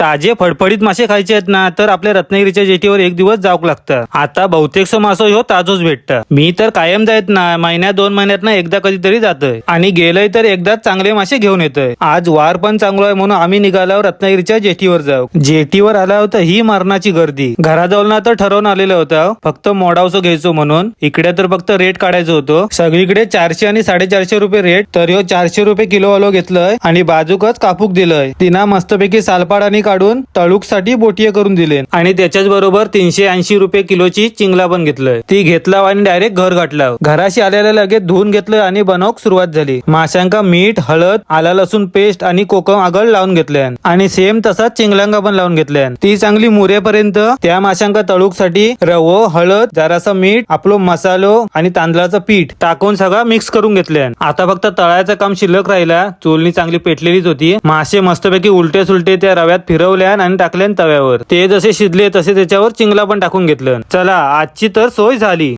ताजे फडफडीत मासे खायचे आहेत ना तर आपल्या रत्नागिरीच्या जेटीवर एक दिवस जाऊक लागतं. आता बहुतेकसो मासो ह्यो ताजोच भेटत. मी तर कायम जायत ना महिन्यात दोन महिन्यात ना एकदा कधीतरी जातोय. आणि गेलोय तर एकदाच चांगले मासे घेऊन येतोय. आज वार पण चांगलो आहे म्हणून आम्ही निघाल्यावर रत्नागिरीच्या जेटीवर जाऊ. जेटीवर आला होता ही मरणाची गर्दी. घराजवळ ना तर ठरवून आलेलं होतं फक्त मोडावसो घ्यायचो म्हणून. इकडे तर फक्त रेट काढायचं होतो. सगळीकडे चारशे आणि साडेचारशे रुपये रेट तर ह्यो चारशे रुपये किलो वालो घेतलंय आणि बाजूकच कापूक दिलंय. तिना मस्तपैकी सालपाड आणि काढून तळूकसाठी बोटिये करून दिले. आणि त्याच्याच बरोबर तीनशे ऐंशी रुपये किलोची चिंगला पण घेतलंय ती घेतला आणि डायरेक्ट घर गाठला घराशी आलेल्या लगेच धुवून घेतलं आणि बनवूक सुरुवात झाली. माशांका मीठ हळद आला लसूण पेस्ट आणि कोकम आगळ लावून घेतल्या. आणि सेम तसाच चिंगलांगा पण लावून घेतल्या. ती चांगली मुरेपर्यंत त्या माशांका तळूकसाठी रवो हळद जरासा मीठ आपलो मसालो आणि तांदळाचं पीठ टाकून सगळं मिक्स करून घेतले आता फक्त तळायचं काम शिल्लक राहिला. चोलणी चांगली पेटलेलीच होती. मासे मस्तपैकी उलटे सुलटे त्या रव्यात फिर फिरवल्या आणि टाकल्यान तव्यावर. ते जसे शिजले तसे त्याच्यावर चिंगला पण टाकून घेतलं. चला आजची तर सोय झाली.